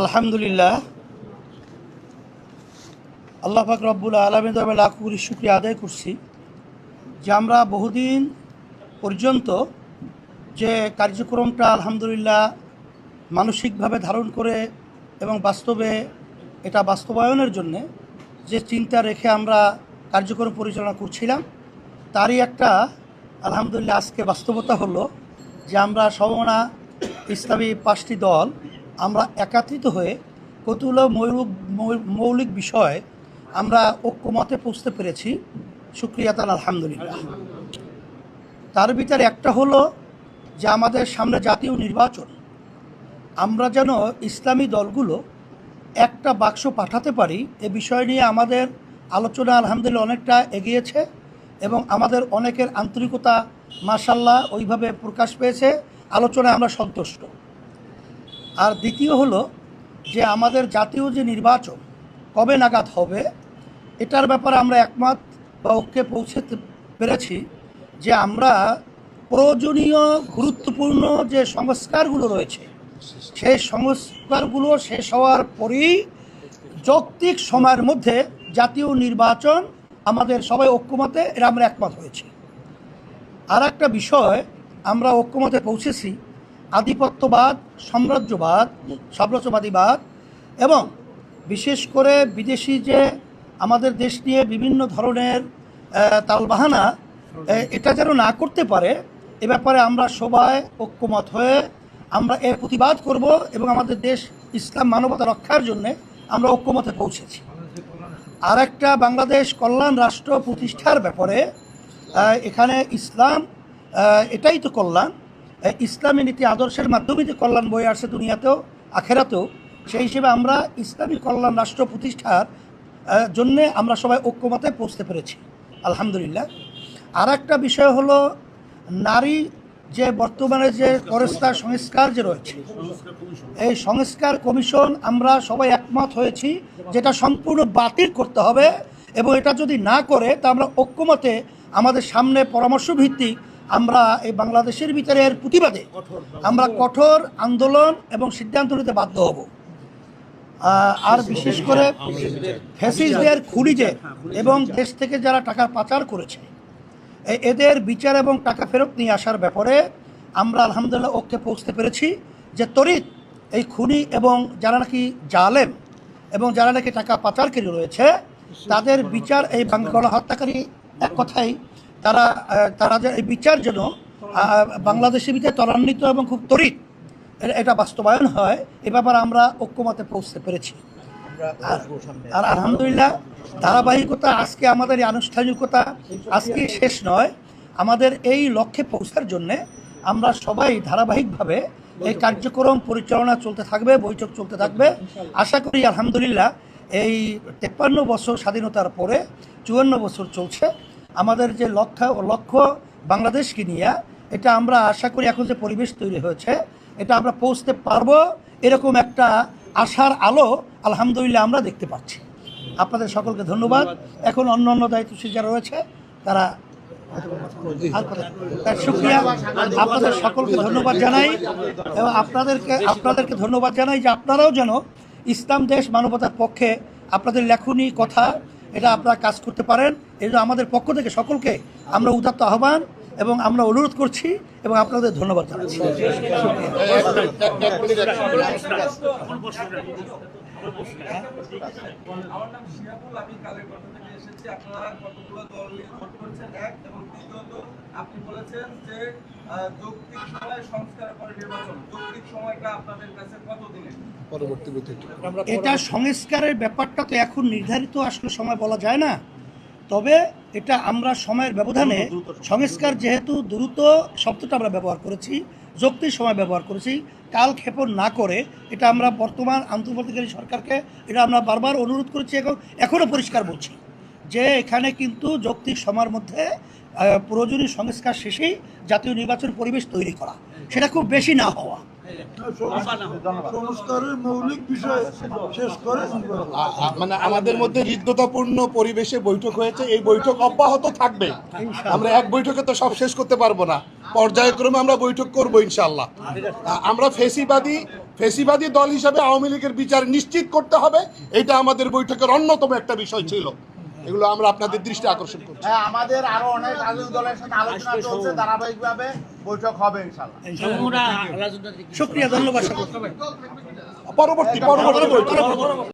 আলহামদুলিল্লাহ। আল্লাহ পাক রব্বুল আলমী তবে লাখ শুক্রিয়া আদায় করছি যে আমরা বহুদিন পর্যন্ত যে কার্যক্রমটা আলহামদুলিল্লাহ মানসিকভাবে ধারণ করে এবং বাস্তবে এটা বাস্তবায়নের জন্যে যে চিন্তা রেখে আমরা কার্যক্রম পরিচালনা করছিলাম, তারই একটা আলহামদুলিল্লাহ আজকে বাস্তবতা হলো যে আমরা সমনা ইসলামী পাঁচটি দল আমরা একাত্রিত হয়ে কতগুলো মৌলিক মৌলিক বিষয় আমরা ঐক্যমতে পৌঁছতে পেরেছি। সুক্রিয়া তাল, আলহামদুলিল্লাহ। তার ভিতরে একটা হলো যে আমাদের সামনে জাতীয় নির্বাচন। আমরা যেন ইসলামী দলগুলো একটা বাক্স পাঠাতে পারি, এ বিষয় নিয়ে আমাদের আলোচনা আলহামদুলিল্লাহ অনেকটা এগিয়েছে এবং আমাদের অনেকের আন্তরিকতা মাসাল্লাহ ওইভাবে প্রকাশ পেয়েছে। আলোচনায় আমরা সন্তুষ্ট। আর দ্বিতীয় হলো যে আমাদের জাতীয় যে নির্বাচন কবে নাগাদ হবে, এটার ব্যাপারে আমরা একমত বা ওকে পৌঁছতে পেরেছি যে আমরা প্রয়োজনীয় গুরুত্বপূর্ণ যে সংস্কারগুলো রয়েছে, সেই সংস্কারগুলো শেষ হওয়ার পরেই যৌক্তিক সময়ের মধ্যে জাতীয় নির্বাচন আমাদের সবাই ঐক্যমতে, এরা আমরা একমত হয়েছি। আর একটা বিষয়, আমরা ঐক্যমতে পৌঁছেছি আধিপত্যবাদ, সাম্রাজ্যবাদ, সাম্রাজ্যবাদীবাদ এবং বিশেষ করে বিদেশি যে আমাদের দেশ নিয়ে বিভিন্ন ধরনের তালবাহানা এটা যেন না করতে পারে, এ ব্যাপারে আমরা সবাই ঐক্যমত হয়ে আমরা এর প্রতিবাদ করব এবং আমাদের দেশ ইসলাম মানবতা রক্ষার জন্যে আমরা ঐক্যমতে পৌঁছেছি। আর একটা বাংলাদেশ কল্যাণ রাষ্ট্র প্রতিষ্ঠার ব্যাপারে এখানে ইসলাম এটাই তো কল্যাণ ইসলামী নীতি আদর্শের মাধ্যমে যে কল্যাণ বয়ে আসছে দুনিয়াতেও, আখেরাতেও, সেই হিসেবে আমরা ইসলামী কল্যাণ রাষ্ট্র প্রতিষ্ঠার জন্যে আমরা সবাই ঐক্যমতে পৌঁছতে পেরেছি। আলহামদুলিল্লাহ। আর একটা বিষয় হলো, নারী যে বর্তমানে যে পরিষ্কার সংস্কার যে রয়েছে, এই সংস্কার কমিশন আমরা সবাই একমত হয়েছি যেটা সম্পূর্ণ বাতিল করতে হবে এবং এটা যদি না করে, তা আমরা ঐক্যমতে আমাদের সামনে পরামর্শ ভিত্তিক আমরা এই বাংলাদেশের এর প্রতিবাদে আমরা কঠোর আন্দোলন এবং সিদ্ধান্ত নিতে বাধ্য হব। আর বিশেষ করে ফ্যাসিস্টদের খুলিজে এবং দেশ থেকে যারা টাকা পাচার করেছে এদের বিচার এবং টাকা ফেরত নিয়ে আসার ব্যাপারে আমরা আলহামদুলিল্লাহ ঐক্যে পৌঁছতে পেরেছি যে তরিত এই খুনি এবং যারা নাকি জালেম এবং যারা নাকি টাকা পাচারকারী রয়েছে, তাদের বিচার এই বাংলা হত্যাকারী এক কথাই তারা তারা যে এই বিচার যেন বাংলাদেশের ভিতরে ত্বরান্বিত এবং খুব তরিত এটা বাস্তবায়ন হয় এ ব্যাপারে আমরা ঐক্যমতে পৌঁছতে পেরেছি। আর- আর আলহামদুলিল্লাহ ধারাবাহিকতা আজকে আমাদের এই আনুষ্ঠানিকতা আজকে শেষ নয় আমাদের এই লক্ষ্যে পৌঁছার জন্যে আমরা সবাই ধারাবাহিকভাবে এই কার্যক্রম পরিচালনা চলতে থাকবে বৈঠক চলতে থাকবে। আশা করি আলহামদুলিল্লাহ এই তেপ্পান্ন বছর স্বাধীনতার পরে চুয়ান্ন বছর চলছে। আমাদের যে লক্ষ্য লক্ষ্য বাংলাদেশকে নিয়ে এটা আমরা আশা করি এখন যে পরিবেশ তৈরি হয়েছে এটা আমরা পৌঁছতে পারব এরকম একটা আশার আলো আলহামদুলিল্লাহ আমরা দেখতে পাচ্ছি। আপনাদের সকলকে ধন্যবাদ। এখন অন্য অন্য দায়িত্বশীল যারা রয়েছে তারা শুক্রিয়া আপনাদের সকলকে ধন্যবাদ জানাই। এবং আপনাদেরকে আপনাদেরকে ধন্যবাদ জানাই যে আপনারাও যেন ইসলাম দেশ মানবতার পক্ষে আপনাদের লেখনী কথা এটা আপনারা কাজ করতে পারেন। এই আমাদের পক্ষ থেকে সকলকে আমরা উদাত্ত আহ্বান এবং আমরা অনুরোধ করছি এবং আপনাদের ধন্যবাদ জানাচ্ছি। আপনি বলেছেন যে যৌক্তিক সময় সংস্কার করে নির্বাচন যৌক্তিক সময়টা আপনাদের কাছে এটা সংস্কারের ব্যাপারটা তো এখন নির্ধারিত আসলে সময় বলা যায় না। তবে এটা আমরা সময়ের ব্যবধানে সংস্কার যেহেতু দ্রুত শব্দটা আমরা ব্যবহার করেছি যৌক্তিক সময় ব্যবহার করেছি কাল ক্ষেপণ না করে এটা আমরা বর্তমান আন্তর্জাতিকারী সরকারকে এটা আমরা বারবার অনুরোধ করেছি এবং এখনও পরিষ্কার বলছি যে এখানে কিন্তু যৌক্তিক সময়ের মধ্যে প্রয়োজনীয় সংস্কার শেষেই জাতীয় নির্বাচন পরিবেশ তৈরি করা। সেটা খুব বেশি না হওয়া। সংস্কারের মৌলিক বিষয় শেষ করে আ- আ- মানে আমাদের মধ্যে হৃদ্যতাপূর্ণ পরিবেশে বৈঠক হয়েছে। এই বৈঠক অব্যাহত থাকবে। আমরা এক বৈঠকে তো সব শেষ করতে পারব না। পর্যায়ক্রমে আমরা বৈঠক করব ইনশাল্লাহ আমরা ফেসিবাদী ফেসিবাদী দল হিসাবে আওয়ামী লীগের বিচার নিশ্চিত করতে হবে। এটা আমাদের বৈঠকের অন্যতম একটা বিষয় ছিল। এগুলো আমরা আপনাদের দৃষ্টি আকর্ষণ করছি। হ্যাঁ আমাদের আরও অনেক রাজনৈতিক দলের সাথে আলোচনা চলছে ধারাবাহিকভাবে। বৈঠক হবে ইনশাল্লাহ শুক্রিয়া ধন্যবাদ পরবর্তী পরবর্তী বৈঠক।